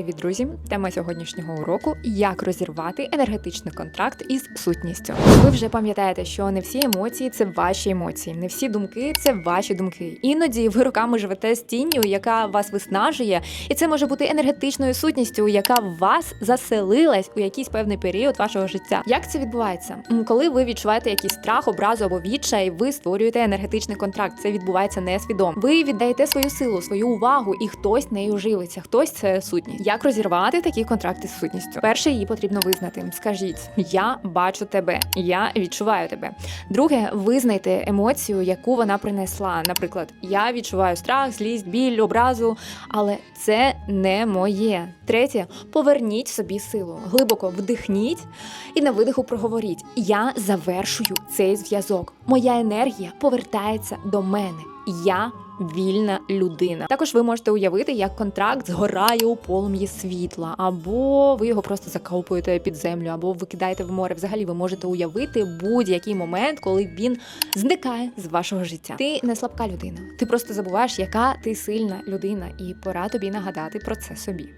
привіт, друзі! Тема сьогоднішнього уроку як розірвати енергетичний контракт із сутністю. Ви вже пам'ятаєте, що не всі емоції це ваші емоції, не всі думки це ваші думки. Іноді ви роками живете з тінню, яка вас виснажує, і це може бути енергетичною сутністю, яка в вас заселилась у якийсь певний період вашого життя. Як це відбувається? Коли ви відчуваєте якийсь страх, образу або відчай, ви створюєте енергетичний контракт. Це відбувається несвідомо. Ви віддаєте свою силу, свою увагу, і хтось нею живиться, хтось це сутність. Як розірвати такі контракти з сутністю? Перше, її потрібно визнати. Скажіть: я бачу тебе, я відчуваю тебе. Друге, визнайте емоцію, яку вона принесла. Наприклад, я відчуваю страх, злість, біль, образу, але це не моє. Третє, поверніть собі силу. Глибоко вдихніть і на видиху проговоріть: Я завершую цей зв'язок. Моя енергія повертається до мене. Я вільна людина. Також ви можете уявити, як контракт згорає у полум'ї світла, або ви його просто закопуєте під землю, або викидаєте в море. Взагалі, ви можете уявити будь-який момент, коли він зникає з вашого життя. Ти не слабка людина. Ти просто забуваєш, яка ти сильна людина, і пора тобі нагадати про це собі.